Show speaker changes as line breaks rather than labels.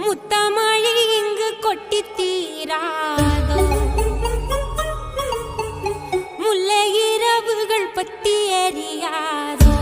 முத்தமழி இங்கு கொட்டி தீராத முல்லை இரவுகள் பற்றி அறியாதோ?